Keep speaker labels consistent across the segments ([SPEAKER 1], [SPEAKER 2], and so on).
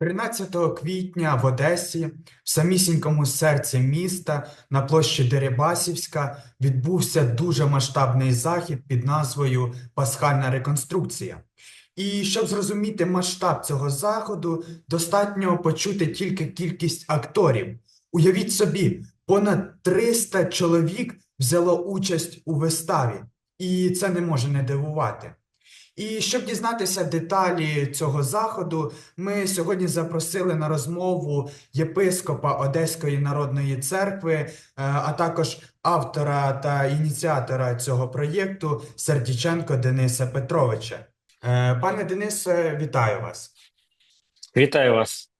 [SPEAKER 1] 13 квітня в Одесі, в самісінькому серці міста, на площі Дерибасівська, відбувся дуже масштабний захід під назвою Пасхальна реконструкція. І щоб зрозуміти масштаб цього заходу, достатньо почути тільки кількість акторів. Уявіть собі, понад 300 чоловік взяло участь у виставі, і це не може не дивувати. І щоб дізнатися деталі цього заходу, ми сьогодні запросили на розмову єпископа Одеської народної церкви, е, а також автора та ініціатора цього проєкту Сердіченко Дениса Петровича. Е, Пане Денисе, вітаю вас.
[SPEAKER 2] Вітаю вас.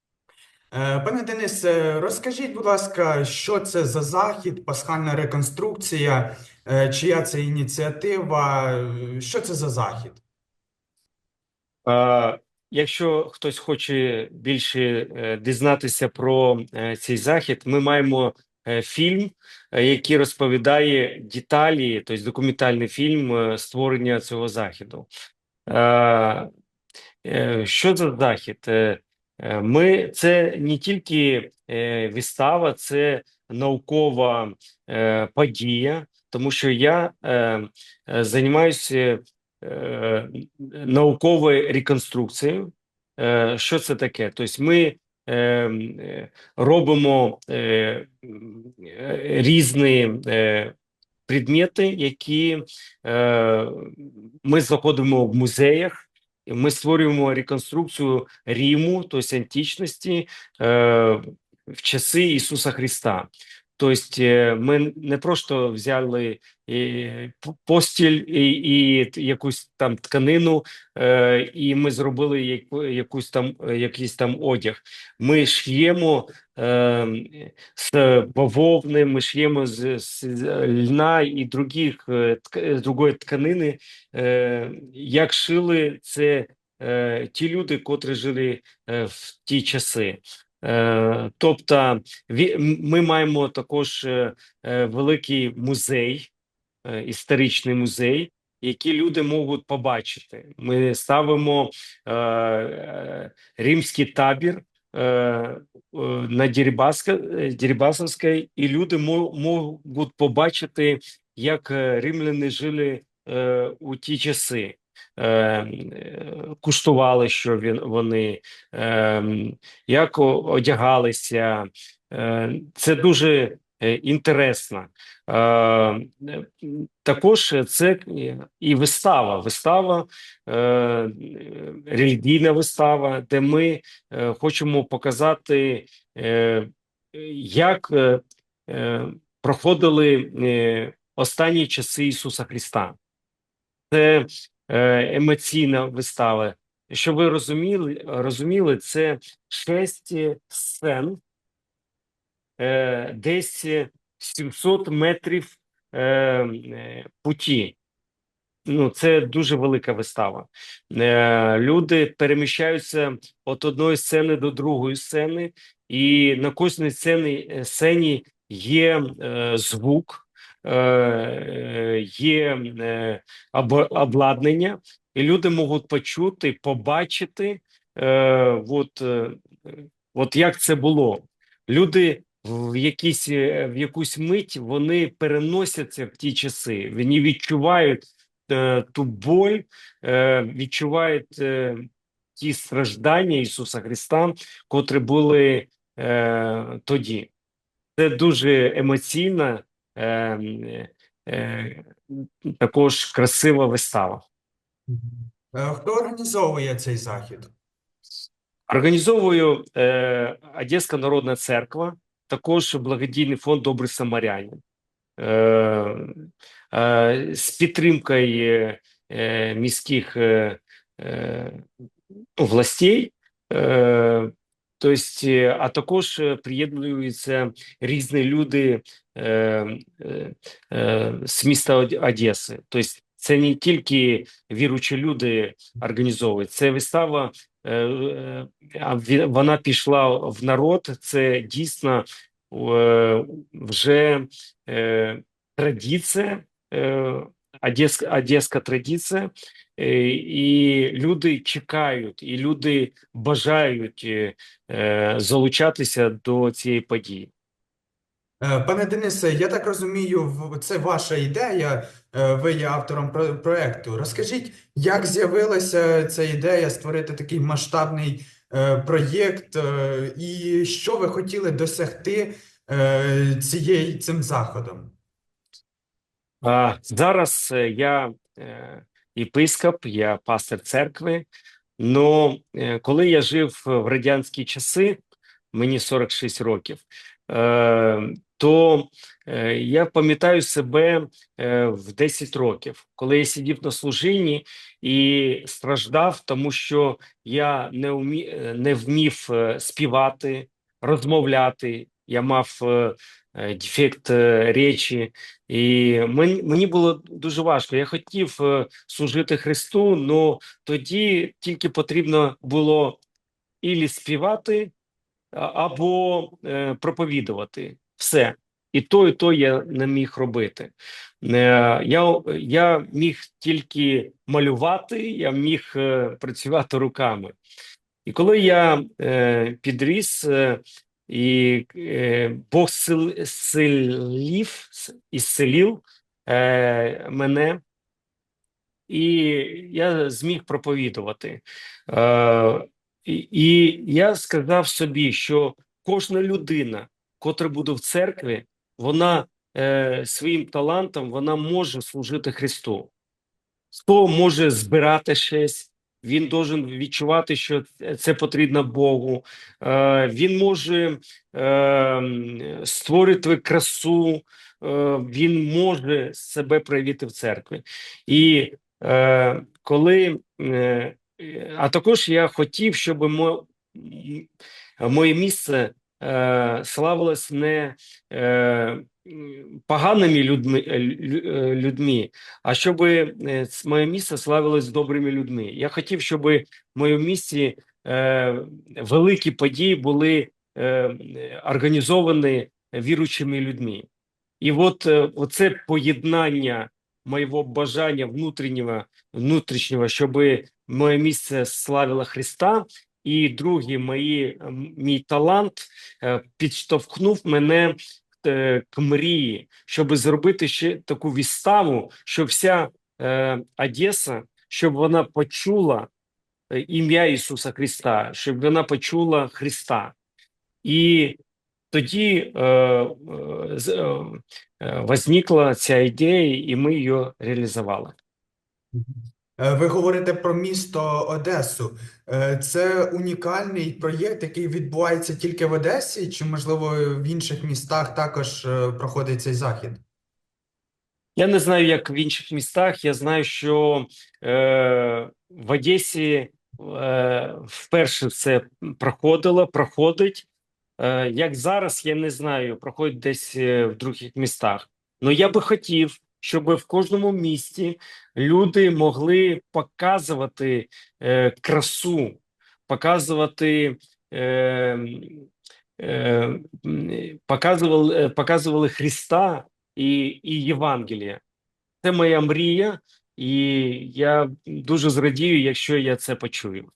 [SPEAKER 1] Е, Пане Денисе, розкажіть, будь ласка, що це за захід, пасхальна реконструкція, чия це ініціатива, що це за захід?
[SPEAKER 2] Якщо хтось хоче більше е, дізнатися про е, цей захід, ми маємо е, фільм, який розповідає деталі, тобто документальний фільм створення цього заходу. Е, Що за захід? Ми це не тільки вистава, це наукова подія, тому що я займаюся е, науковою реконструкцією. Е, Що це таке? Тобто ми е, робимо різні предмети, які ми знаходимо в музеях. Ми створюємо реконструкцію Риму, тобто античності, в часи Ісуса Христа. Тобто е, ми не просто взяли е, постіль і, і якусь там тканину, е, і ми зробили яку- якусь там якийсь там одяг. Ми ш'ємо з бавовни, ми ш'ємо з, з льна і других другої тканини. Як шили це ті люди, котрі жили в ті часи. Е, тобто, ми маємо також е, е, великий музей, історичний музей, який люди можуть побачити. Ми ставимо римський табір на е, і люди мо- можуть побачити, як римляни жили у ті часи. Е, Куштували, що він вони, е, як одягалися. Е, Це дуже інтересно. Також це і вистава. Вистава, релігійна вистава, де ми хочемо показати, як проходили останні часи Ісуса Христа. Це емоційна вистава. Щоб ви розуміли, розуміли, це шесть сцен, е, десь 700 метрів е, е, путі. Ну, це дуже велика вистава. Е, люди переміщаються від одної сцени до другої сцени, і на кожній сцені, е, сцені є е, звук, е, е, є е, обладнання, і люди можуть почути, побачити, е, от, е, от як це було. Люди в якісь е, в якусь мить вони переносяться в ті часи. Вони відчувають е, ту боль, е, відчувають е, ті страждання Ісуса Христа, котрі були е, тоді. Це дуже емоційна, е, е, е, також красива вистава.
[SPEAKER 1] Е, Хто організовує цей захід?
[SPEAKER 2] Організовую е, Одеська народна церква, також благодійний фонд Добрий Самарянин. Е, е, з підтримкою е, міських е, е, ну, властей, е, тобто, а також е, приєднуються різні люди е, е, е, з міста Одеси. Тобто, це не тільки віруючі люди організовують, це вистава. е, е, Вона пішла в народ. Це дійсно е, вже традиція, одеська, одеська традиція, і люди чекають, і люди бажають е, е, залучатися до цієї події.
[SPEAKER 1] Е, Пане Денисе, я так розумію, це ваша ідея, е, ви є автором про- проекту. Розкажіть, як з'явилася ця ідея створити такий масштабний е, проєкт, е, і що ви хотіли досягти е, цією цим заходом?
[SPEAKER 2] А, зараз е, я е, єпископ, я пастир церкви. Е, коли я жив в радянські часи, мені 46 років, е, то е, я пам'ятаю себе в 10 років, коли я сидів на служінні і страждав, тому що я не умі, не вмів співати, розмовляти. Я мав дефект е, речі, і мені, було дуже важко. Я хотів е, служити Христу, але тоді тільки потрібно було ілі співати або е, проповідувати. Все. І то, і то я не міг робити. Е, я, я міг тільки малювати, я міг е, працювати руками. І коли я підріс, і е, Бог силів, ісцелів е, мене, і я зміг проповідувати. Е, і, і я сказав собі, що кожна людина, котра буде в церкві, вона е, своїм талантом вона може служити Христу. Хто може збирати щось, він должен відчувати, що це потрібно Богу. Е, він може е, створити красу, е, він може себе проявити в церкві. І коли, а також я хотів, щоб мо, моє місце е, славилось не е, поганими людьми, е, е, людьми, а щоб моє місце славилось добрими людьми. Я хотів, щоб в моєму місті е, великі події були організовані віруючими людьми. І от е, оце поєднання моєго бажання внутрішнього, внутрішнього, щоб моє місце славило Христа, і друге, мої, мій талант е, підштовхнув мене е, к мрії, щоб зробити ще таку відставу, щоб вся е, Одеса, щоб вона почула е, ім'я Ісуса Христа, щоб вона почула Христа. І тоді е, е, е, е, возникла ця ідея, і ми її реалізували.
[SPEAKER 1] Е, Ви говорите про місто Одесу. Е, Це унікальний проєкт, який відбувається тільки в Одесі, чи, можливо, в інших містах також е, проходить цей захід?
[SPEAKER 2] Я не знаю, як в інших містах. Я знаю, що е, в Одесі е, вперше це проходило, проходить. Е, як зараз, я не знаю, проходить десь в других містах. Ну я би хотів, щоб в кожному місті люди могли показувати е, красу, показувати. Е, е, показували, е, показували Христа і, і Євангелія. Це моя мрія, і я дуже зрадію, якщо я це почую.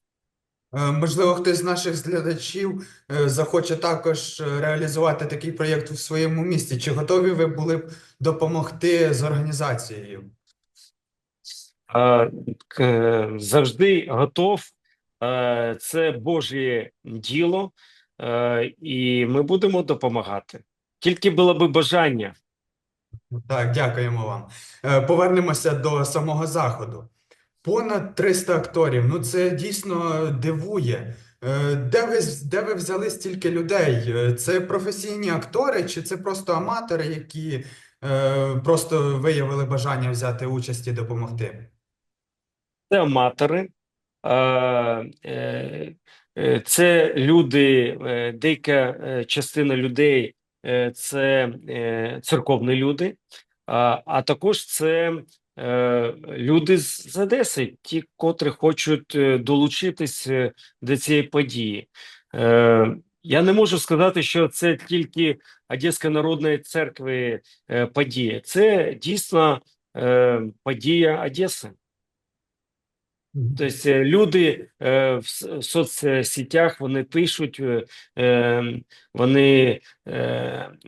[SPEAKER 1] Е, Можливо, хтось з наших глядачів е, захоче також е, реалізувати такий проєкт у своєму місті. Чи готові ви були б допомогти з організацією?
[SPEAKER 2] Завжди готов. Це Божє діло, і ми будемо допомагати. Тільки було би бажання.
[SPEAKER 1] Так, дякуємо вам. Повернемося до самого заходу. Понад 300 акторів. Ну це дійсно дивує. Е, Де ви, де ви взяли стільки людей? Е, Це професійні актори, чи це просто аматори, які е, просто виявили бажання взяти участь і допомогти?
[SPEAKER 2] Це аматори, е, це люди, деяка частина людей це церковні люди, а, також це люди з Одеси, ті, котрі хочуть е, долучитись е, до цієї події. Е, Я не можу сказати, що це тільки Одеської народної церкви е, подія. Це дійсно е, подія Одеси. Тобто е, люди е, в соцсетях вони пишуть, е, е, вони е,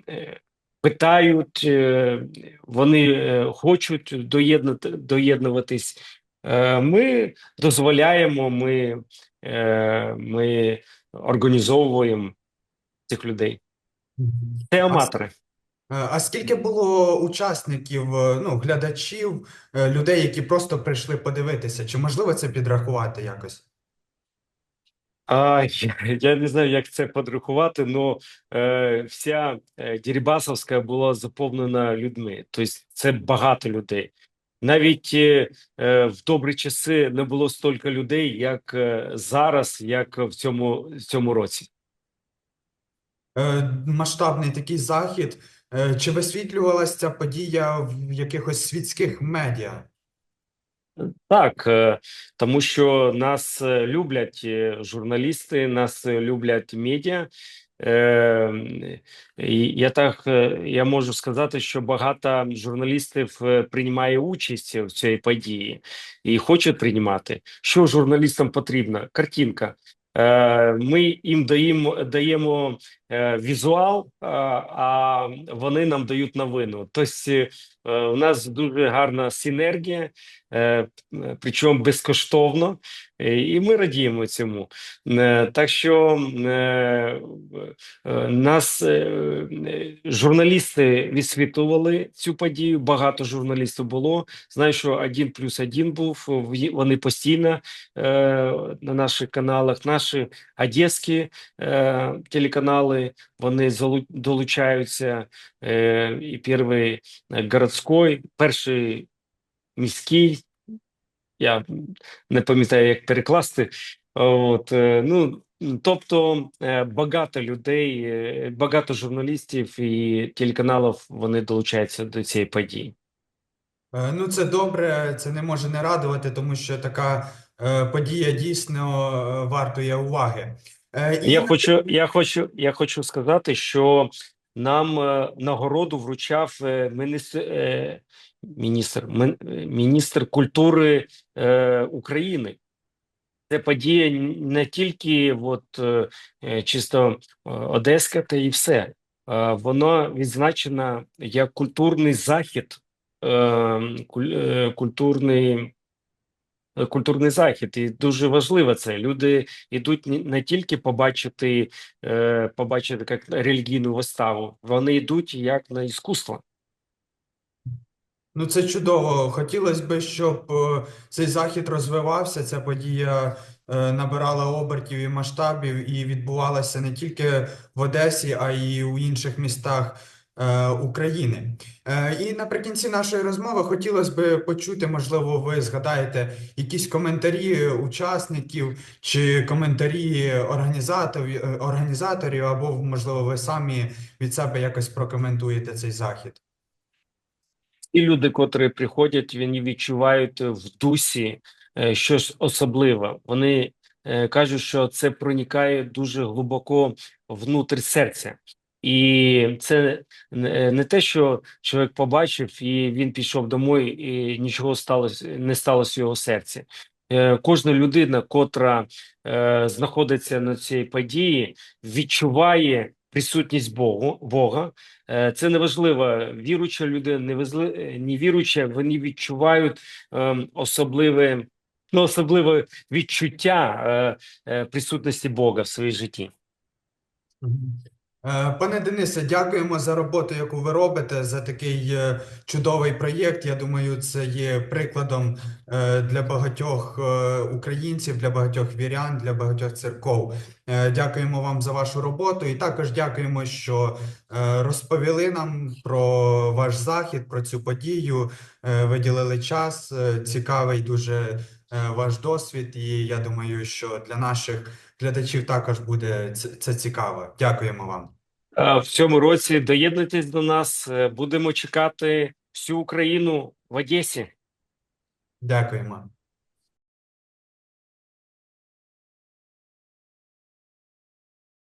[SPEAKER 2] е, питають, е, вони е, хочуть доєднати, доєднуватись. Е, Ми дозволяємо, ми, ми організовуємо цих людей. Це аматори.
[SPEAKER 1] А скільки було учасників, ну, глядачів, людей, які просто прийшли подивитися? Чи можливо це підрахувати якось?
[SPEAKER 2] А, я, не знаю, як це подрахувати, але вся е, Дерибасовська була заповнена людьми. Тобто це багато людей. Навіть е, е, в добрі часи не було стільки людей, як е, зараз, як в цьому, в цьому році.
[SPEAKER 1] Е, Масштабний такий захід. Чи висвітлювалася ця подія в якихось світських медіа?
[SPEAKER 2] Так, е, тому що нас е, люблять е, журналісти, нас люблять медіа. Я так я можу сказати, що багато журналістів приймає участь в цій події і хочуть приймати. Що журналістам потрібно? Картинка. Ми їм даємо даємо візуал, а, а вони нам дають новину. Тобто е, у нас дуже гарна синергія. Е, е, причому безкоштовно, е, і ми радіємо цьому. Е, Так що е, е, нас е, е, журналісти відсвітлювали цю подію. Багато журналістів було. Знаю, що один плюс один був. Вони постійно е, на наших каналах. Наші одеські е, телеканали вони долучаються. Е, і перший е, городський, перший міський. Я не пам'ятаю, як перекласти. От, е, ну, тобто багато людей, багато журналістів і телеканалів вони долучаються до цієї події.
[SPEAKER 1] Ну, це добре, це не може не радувати, тому що така подія дійсно вартує уваги. Е,
[SPEAKER 2] Я хочу, я хочу, я хочу сказати, що нам е, нагороду вручав е, міністр, міністр, міністр культури України. Це подія не тільки от, чисто Одеська, та і все. Воно відзначено як культурний захід, куль- культурний, культурний захід. І дуже важливо це. Люди йдуть не- тільки побачити, е, побачити як релігійну виставу, вони йдуть як на іскусство.
[SPEAKER 1] Ну, це чудово. Хотілося б, щоб е, цей захід розвивався, ця подія е, набирала обертів і масштабів і відбувалася не тільки в Одесі, а й у інших містах України. Е, І наприкінці нашої розмови хотілося б почути, можливо, ви згадаєте якісь коментарі учасників чи коментарі організаторів, е, організаторів, або, можливо, ви самі від себе якось прокоментуєте цей захід.
[SPEAKER 2] І люди, котрі приходять, вони відчувають в дусі е, щось особливе. Вони е, кажуть, що це проникає дуже глибоко внутрь серця. І це не не те, що чоловік побачив, і він пішов домой, і нічого сталося, не сталося в його серці. Е, Кожна людина, котра е, знаходиться на цій події, відчуває присутність Богу, Бога, Е, Це неважливо, віруюча людина, неважливо, не віруюча, вони відчувають ем, особливе, ну, особливе відчуття е, е, присутності Бога в своїй житті.
[SPEAKER 1] Е, Пане Денисе, дякуємо за роботу, яку ви робите, за такий е, чудовий проєкт. Я думаю, це є прикладом е, для багатьох українців, для багатьох вірян, для багатьох церков. Дякуємо вам за вашу роботу і також дякуємо, що розповіли нам про ваш захід, про цю подію, виділили час. Цікавий дуже ваш досвід, і я думаю, що для наших глядачів також буде це цікаво. Дякуємо вам.
[SPEAKER 2] Е, В цьому році доєднуйтесь до нас. е, Будемо чекати всю Україну в Одесі.
[SPEAKER 1] Дякуємо.